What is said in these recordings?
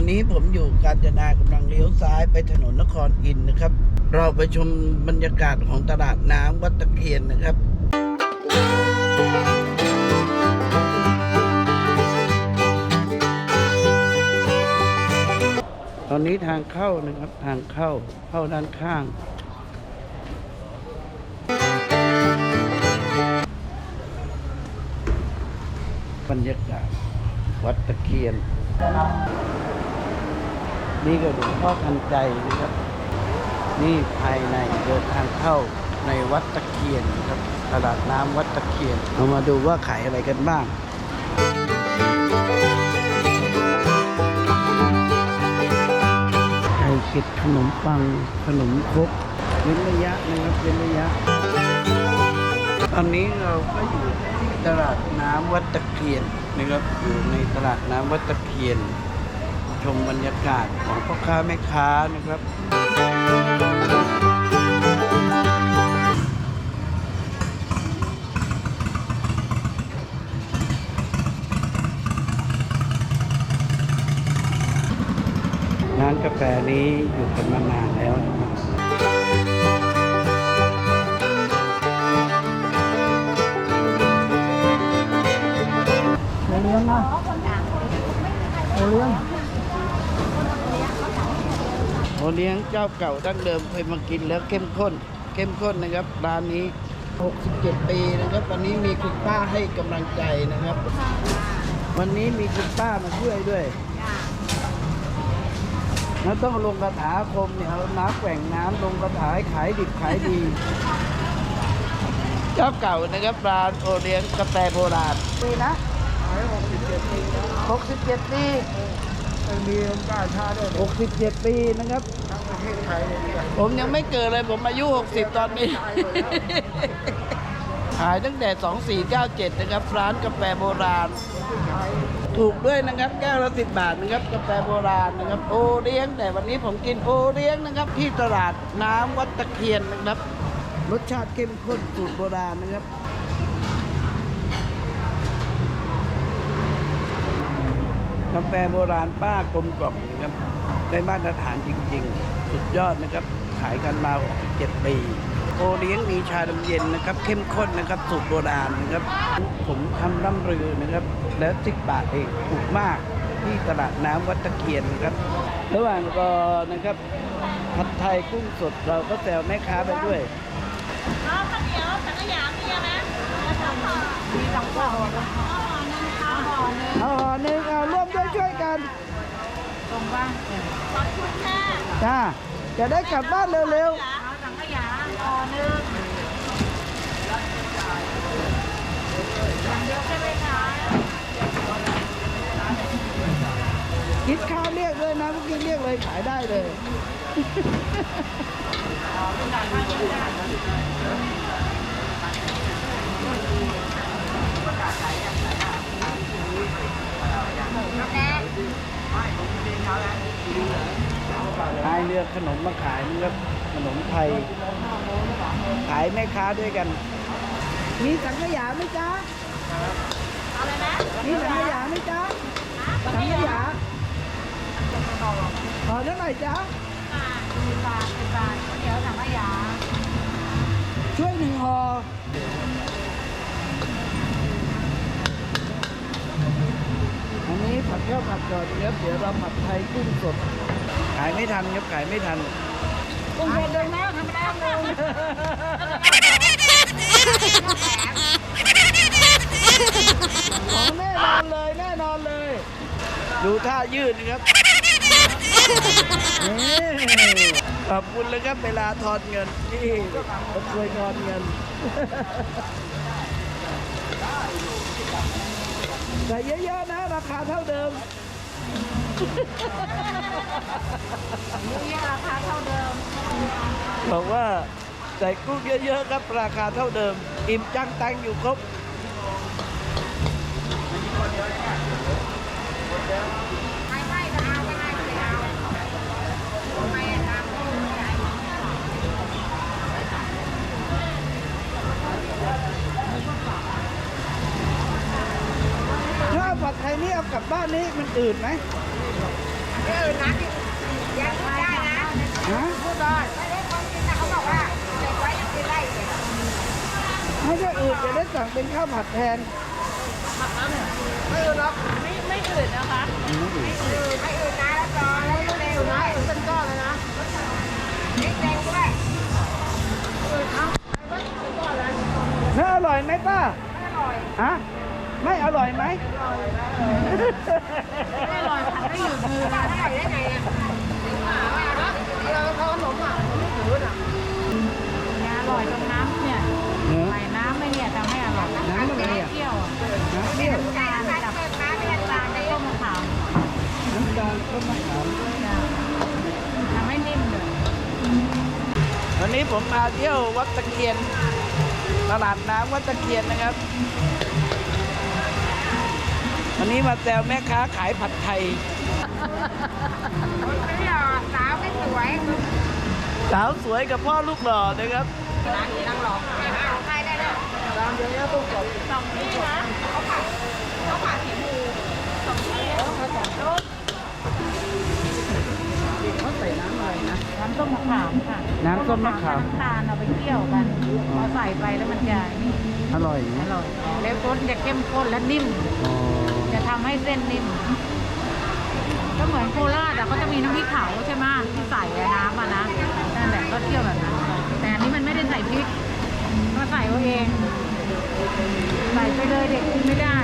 อนนี้ผมอยู่กาญจนากำลังเลี้ยวซ้ายไปถนนนครอินนะครับ เราไปชมบรรยากาศของตลาดน้ำวัดตะเคียนนะครับตอนนี้ทางเข้านะครับทางเข้าเข้าด้านข้าง บรรยากาศวัดตะเคียน นี่ก็หลวงพ่อทันใจนะครับ นี่ภายในเดินทางเข้าในวัดตะเคียนนะครับตลาดน้ำวัดตะเคียนเรามาดูว่าขายอะไรกันบ้างไข่เป็ดขนมปังขนมครกเว้นระยะนะครับเว้นระยะ ตอนนี้เราก็อยู่ที่ตลาดน้ำวัดตะเคียนนะครับอยู่ในตลาดน้ำวัดตะเคียน ชมบรรยากาศของพ่อค้าแม่ค้านะครับ ร้านกาแฟนี้อยู่กันมานานแล้วนะครับโอเลี้ยงนะโอเลี้ยง โอเลี้ยงเจ้าเก่าดั้งเดิมเคยมากินแล้วเข้มข้น เข้มข้นนะครับร้านนี้ 67 ปีนะครับ วันนี้มีคุณป้าให้กำลังใจนะครับ วันนี้มีคุณป้ามาช่วยด้วยแล้วต้องลงกระถาอาคมเนี่ยเอาน้ำแกว่งน้ำลงกระถาให้ขายดิบขายดี เจ้าเก่านะครับร้านโอเลี้ยงกาแฟโบราณปีนะขายหกสิบเจ็ดปีแล้ว67ปียังมีองค์การชาติด้วย67ปีนะครับ ทั้งประเทศไทยเลยเนี่ยผมยังไม่เกิดเลยผมอายุ 60 ตอนนี้ ขายตั้งแต่ 2497 นะครับ ร้านกาแฟโบราณ ถูกด้วยนะครับแก้วละ10บาทนะครับกาแฟโบราณนะครับ โอเลี้ยงแต่วันนี้ผมกินโอเลี้ยงนะครับ ที่ตลาดน้ำวัดตะเคียนนะครับ รสชาติเข้มข้นสูตรโบราณนะครับ กาแฟโบราณป้ากลมกล่อมนะครับ ได้มาตรฐานจริง ๆ สุดยอดนะครับ ขายกันมา7ปีโอเลี้ยงมีชาดำเย็นนะครับ เข้มข้นนะครับสูตรโบราณนะครับ ผมทำร่ำรือนะครับ แล้วสิบบาทเองถูกมากที่ตลาดน้ำวัดตะเคียนนะครับ ระหว่างรอนะครับผัดไทยกุ้งสดเราก็แซวแม่ค้าไปด้วยอ๋อข้าวเหนียวสังขยามีไหมสองห่อมีสองห่อห่อหนึ่งค่ะห่อหนึ่งเอาห่อหนึ่งเอาร่วมด้วยช่วย กันตรงบ้างขอบคุณค่ะจ้าจะได้กลับบ้านเร็วเอาสังขยาห่อหนึ่งอย่างเดียวใช่ไหมคะๆคิดข้าวเรียกเลยนะเมื่อกี้เรียกเลยขายได้เลยขายเรือขนมมาขายนะครับขนมไทย ขายแม่ค้าด้วยกัน มีสังขยาไหมจ๊ะเอาเลยนะมีสังขยาไหมจ๊ะสังขยาขอเท่าไหร่จ๊ะสิบบาทสิบบาทข้าวเหนียวสังขยา ช่วยหนึ่งห่ออันนี้ ผัดข้าวผัดก่อนครับเดี๋ยวเราผัดไทยกุ้งสด ขายไม่ทันครับขายไม่ทันกุ้งสดเลยนะธรรมดาเลยของแน่นอนเลยแน่นอนเลย ดูท่ายืดนะครับขอบคุณเลยครับเวลาทอนเงินนี่เคยทอนเงิน แต่เยอะๆนะ ราคาเท่าเดิมนี่ราคาเท่าเดิม บอกว่าใส่กุ้งเยอะๆครับราคาเท่าเดิม อิ่มจังตังอยู่ครบ ผัดไทยนี่เอากลับบ้านนี่มันอืดไหมไม่อืดนะยังพูดได้นะพูดได้ไม่ได้ความจริงนะเขาบอกว่าเด็กไว้ยังกินได้ไม่จะอืดจะได้สั่งเป็นข้าวผัดแทนไม่อืดหรอกไม่ไม่อืดนะคะไม่อืดไม่อืดนะแล้วก็เร็วนะอืดเป็นก้อนเลยนะเด็กแดงด้วยอืดเอาแล้วอร่อยไหมป้าอร่อยฮะ ไม่อร่อยไหมไม่อร่อยผัดไม่หยุดมือไม่อร่อยได้ไงอะเราเขาขนมอะไม่ถือน่ะเนี่อร่อยตรงน้ำเนี่ยใส่น้ำไม่เนี่ยทำให้อร่อยน้ำอะไรอะเที่ยวอะน้ำเปรี้ยวน้ำตาลกับน้ำตาลกับต้มมะขามน้ำตาลต้นมะขามจะทำให้นิ่มเลยวันนี้ผมมาเที่ยววัดตะเคียนตลาดน้ำวัดตะเคียนนะครับ นนี้มาแซวแม่ค้าขายผัดไทยไม่หล่อสาวไม่สวยสาวสวยกับพ่อลูกหล่อนะครับร้านนี้นั่งหลอกเอาใครได้แล้วตามเยอะแยะต้องกดสองที่นะเขาผัดเขาผัดสีมูสองที่เขาใส่น้ำอะไรนะ น้ำต้มมะขามค่ะ น้ำต้มมะขามน้ำตาลเอาไปเคี่ยวกันพอใส่ไปแล้วมันจะนี่อร่อยอนะร่อยแล้วรสจะเข้มข้นและนิ่มอ๋อจะทำ ให้เส้นนิ่มก็เหมือนโคราชอะเขาจะมีน้ำพริกเผาใช่ไหมที่ใส่น้ำอะนะนั่นแหละก็เที่ยวแบบนั้นแต่อันนี้มันไม่ได้ใส่พริกมาใส่เอาเอง ใส่ไปเลยเด็กกินไม่ได้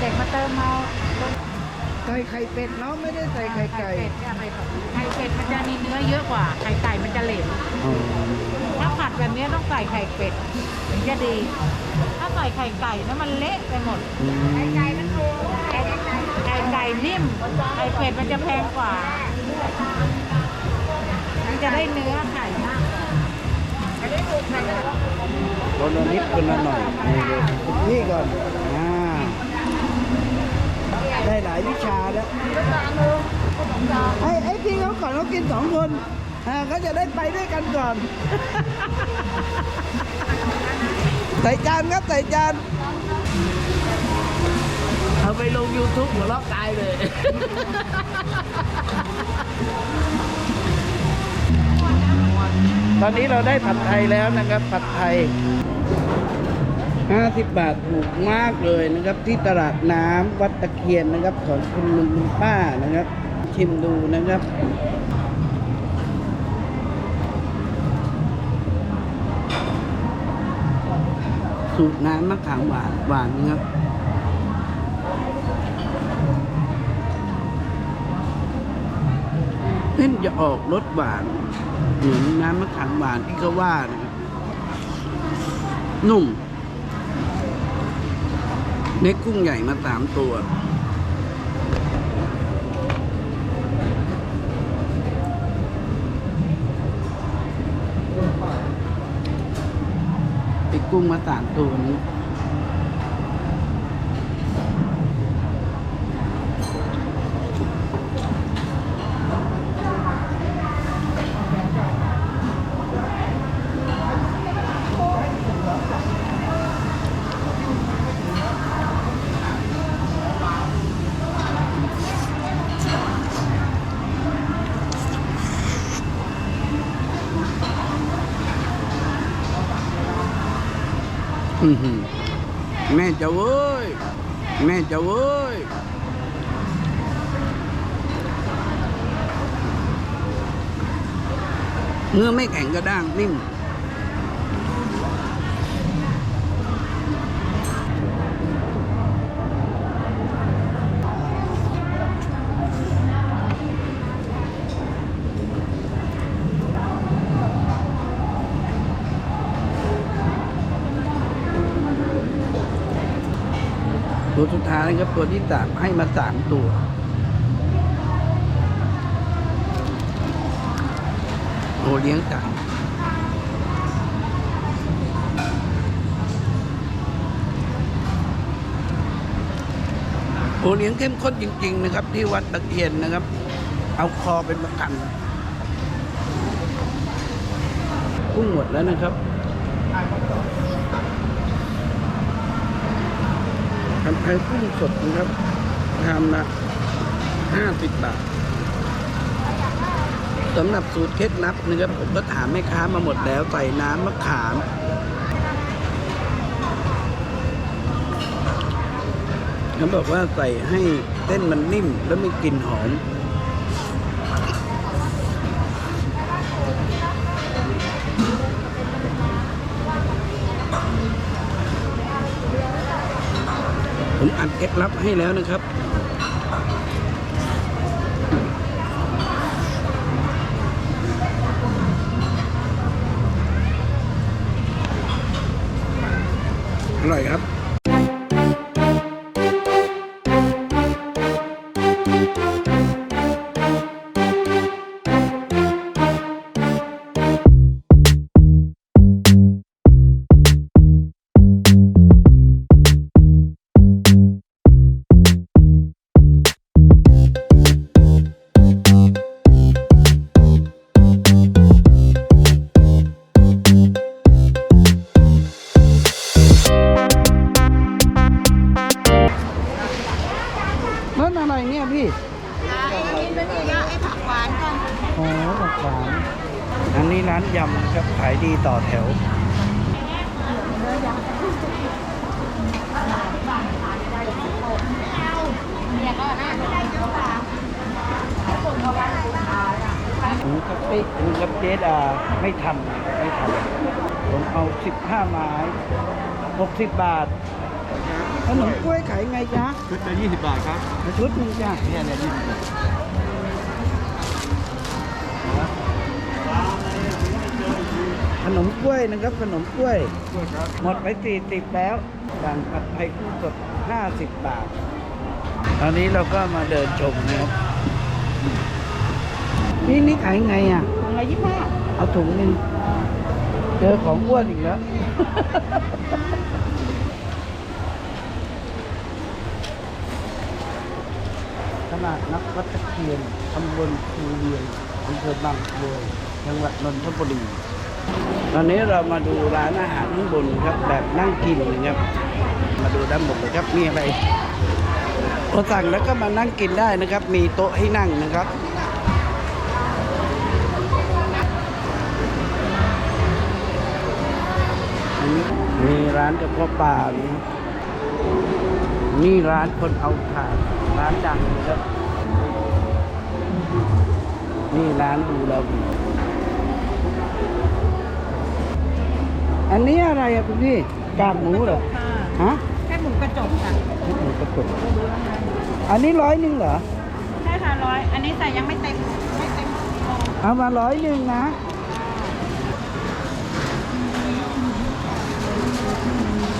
เด็กมาเติมเอา ส่ไข่เป็ดเนาะไม่ได้ใส่ไข่ไก่เป็ดเนี่ยไข่เป็ดมันจะมีเนื้อเยอะกว่า ไข่ไก่มันจะเหลวอ๋อถ้าผัดแบบนี้ต้องใส่ไข่เป็ดถึงจะดี ถ้าใส่ไข่ไก่แล้วมันเละไปหมด อืมไก่มันถูกไข่ไก่ไก่นิ่ม ไข่เป็ดมันจะแพงกว่า มันจะได้เนื้อไข่มากกว่าคนละนิดคนละหน่อยนี่เลยนี่ก่อนอ่า ได้หลายวิชาแล้วไอ้ไอ้พี่เขาก่อนเขากินสองคนอ่าเขาจะได้ไปด้วยกันก่อน ใส่จานครับใส่จานเอาไปลง YouTube หัวเราะตายเลย ตอนนี้เราได้ผัดไทยแล้วนะครับ ผัดไทย 50 บาทถูกมากเลยนะครับ ที่ตลาดน้ำวัดตะเคียนนะครับ ของคุณลุงคุณป้านะครับ ชิมดูนะครับสูตรน้ำมะขามหวานหวานนะครับเส้นจะออกรสหวานเหมือนน้ำมะขามหวานที่เขาว่านะครับนุ่ม เน็กกุ้งใหญ่มาสามตัว ไปกุ้งมาสามตัวนี้ แม่จะเว้ย แม่จะเว้ย เนื้อไม่แข็งกระด้างนิ่ม ตัวสุดท้ายครับตัวที่สามให้มาสามตัว โอเลี้ยงไก่โอเลี้ยงเข้มข้นจริง ๆ นะครับ ที่วัดตะเคียนนะครับ เอาคอเป็นประกันกุ้งหมดแล้วนะครับ ทำไข่กุ้งสดนะครับชามละห้าสิบบาทสำหรับสูตรเคล็ดลับนะครับผมก็ถามแม่ค้ามาหมดแล้วใส่น้ำมะขามเขาบอกว่าใส่ให้เส้นมันนิ่มแล้วมีกลิ่นหอม ผมอัดเคล็ดลับให้แล้วนะครับ อร่อยครับ ไม่ทำไม่ทำผมเอา15ไม้60บาทขนมกล้วยขายไงจ๊ะชุดละ20 บาทครับชุดหนึงจ้ะเนี่ยเนี่ย20บาทขนมกล้วยนะครับขนมกล้วย ด้วยครับหมดไป40แล้วสั่งผัดไทยกุ้งสด50บาท ตอนนี้เราก็มาเดินชมนะครับนี่นี่ขายไงอะถุงละยี่สิบห้า เอาถุงหนึ่งเจอของอ้วนอีกแล้ว ขนาดนักวัดตะเคียนตำบลภูเวียงอำเภอบางบัวจังหวัดนนทบุรี ตอนนี้เรามาดูร้านอาหารข้างบนครับ แบบนั่งกินนะครับ มาดูด้านบนเลยครับมีอะไรพอสั่งแล้วก็มานั่งกินได้นะครับ มีโต๊ะให้นั่งนะครับ มีร้านกระเพาะปลานี่นี่ร้านคนเอาถ่านร้านดังนะครับ นี่ร้านดูเราอันนี้อะไรอะคุณพี่กากหมูเหรอฮะแค่หมูกระจกค่ะหมูกระตุกอันนี้ร้อยหนึ่งเหรอใช่ค่ะร้อยอันนี้ใส่ยังไม่เต็มไม่เต็มโลเอามาร้อยหนึ่งนะ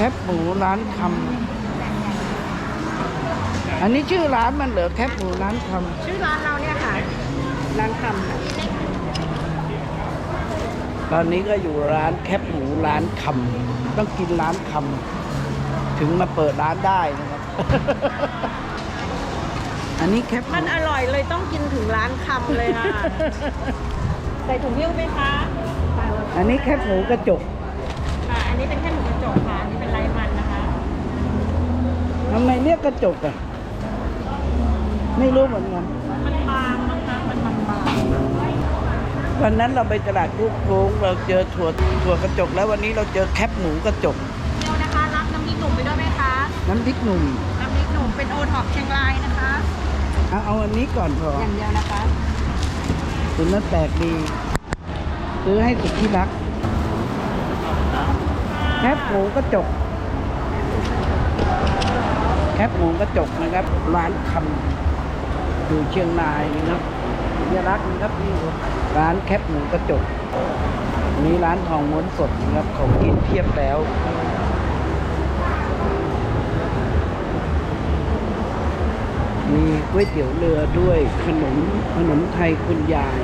แคบหมูร้านคำอันนี้ชื่อร้านมันเหรอแคบหมูร้านคชื่อร้านเราเนี่ยค่ะ ร้านคำค่ะำตอนนี้ก็อยู่ร้านแคบหมูร้านคำต้องกินร้านคำถึงมาเปิดร้านได้นะครับ อันนี้แคบหมันอร่อยเลยต้องกินถึงร้านคำเลยค่ะ ใส่ถุงหิ้วไหมคะอันนี้แคบหมูกระจก ค่ะอันนี้เป็นแค่หมูกระจกค่ะอันนี้เป็นไรมันนะคะ ทำไมเรียกกระจกอะ ไม่รู้เหมือนกันมันบางนะคะมันบางบางวันนั้นเราไปตลาดกุ๊กโค้งเราเจอถั่วถั่วกระจก แล้ววันนี้เราเจอแคบหมูกระจกเดียวนะคะ รับน้ำพริกหนุ่มไปด้วยไหมคะ น้ำพริกหนุ่มน้ำพริกหนุ่มเป็นโอท็อปเชียงรายนะคะเอาเอาอันนี้ก่อนพออย่างเดียวนะคะคุณนั้นแปลกดีซื้อให้สุดที่รักแคบหมูกระจก แคบหมูกระจกนะครับ ร้านคำอยู่เชียงรายนะครับสัญลักนะครับนี่ครับร้านแคบหมูกระจกนี่ร้านทองม้วนสดนะครับของกินเทียบแล้วมีก๋วยเตี๋ยวเรือด้วยขนมขนมไทยคุณยาย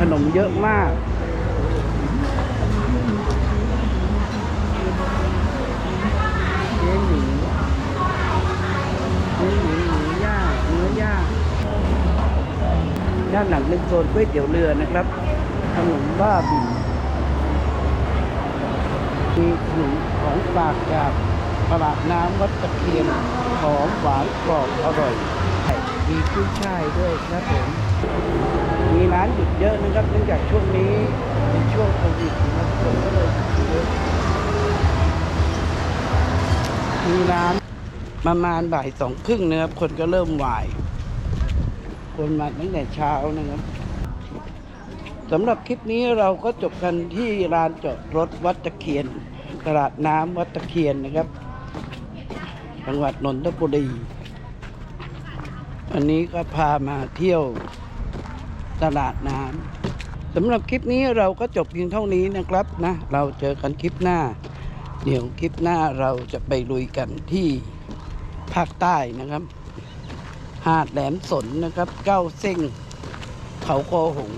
ขนมเยอะมาก ย่าด้านหลังเป็นโซนก๋วยเตี๋ยวเรือนะครับ ขนมบ้าบินมีขนมของฝากจากตลาดน้ำวัดตะเคียนหอมหวานกรอบอร่อย มีกุ้ยช่ายด้วยครับผม มีร้านหยุดเยอะนะครับเนื่องจากช่วงนี้เป็นช่วงโควิดนะครับคนก็เลยเยอะมีร้านประมาณบ่ายสองครึ่งนะครับ คนก็เริ่มวาย คนมาตั้งแต่เช้านะครับสำหรับคลิปนี้เราก็จบกันที่ลานจอดรถวัดตะเคียน ตลาดน้ำวัดตะเคียนนะครับ จังหวัดนนทบุรีวันนี้ก็พามาเที่ยวตลาดน้ำสำหรับคลิปนี้เราก็จบเพียงเท่านี้นะครับนะเราเจอกันคลิปหน้า เดี๋ยวคลิปหน้าเราจะไปลุยกันที่ภาคใต้นะครับ หาดแหลมสนนะครับ เก้าเส้งเขาโกหง